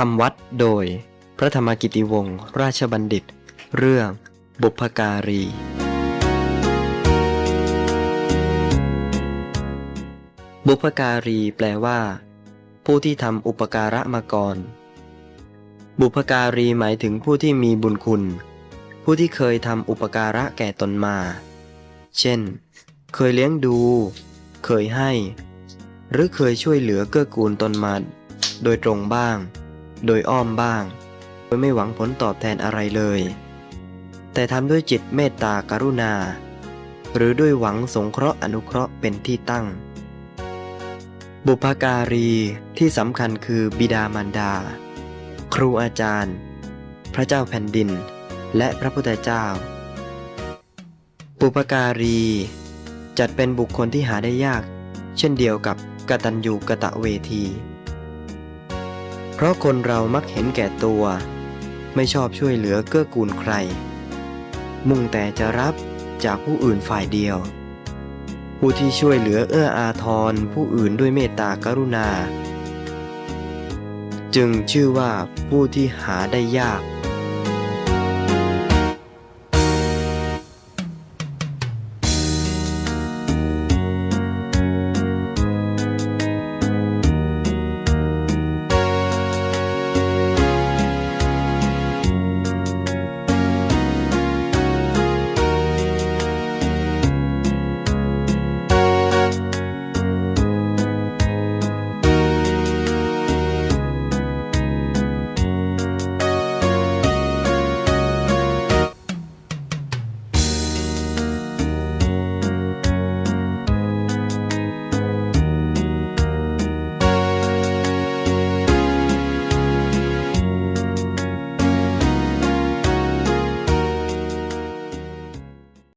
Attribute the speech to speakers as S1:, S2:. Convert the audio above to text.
S1: คำวัดโดย พระธรรมกิติวงศ์ราชบัณฑิต เรื่อง บุพการี บุพการีแปลว่า ผู้ที่ทำอุปการะมาก่อน บุพการีหมายถึงผู้ที่มีบุญคุณ ผู้ที่เคยทำอุปการะแก่ตนมา เช่น เคยเลี้ยงดู เคยให้ หรือเคยช่วยเหลือเกื้อกูลตนมาโดยตรงบ้าง โดยอ้อมบ้าง โดยไม่หวังผลตอบแทนอะไรเลย แต่ทำด้วยจิตเมตตากรุณา หรือด้วยหวังสงเคราะห์อนุเคราะห์เป็นที่ตั้ง บุพการีที่สำคัญคือบิดามารดา ครูอาจารย์ พระเจ้าแผ่นดิน และพระพุทธเจ้า บุพการี จัดเป็นบุคคลที่หาได้ยาก เช่นเดียวกับกตัญญูกะตะเวที เพราะคนเรามักเห็นแก่ตัว ไม่ชอบช่วยเหลือเกื้อกูลใคร มุ่งแต่จะรับจากผู้อื่นฝ่ายเดียว ผู้ที่ช่วยเหลือเอื้ออาทรผู้อื่นด้วยเมตตากรุณา จึงชื่อว่าผู้ที่หาได้ยาก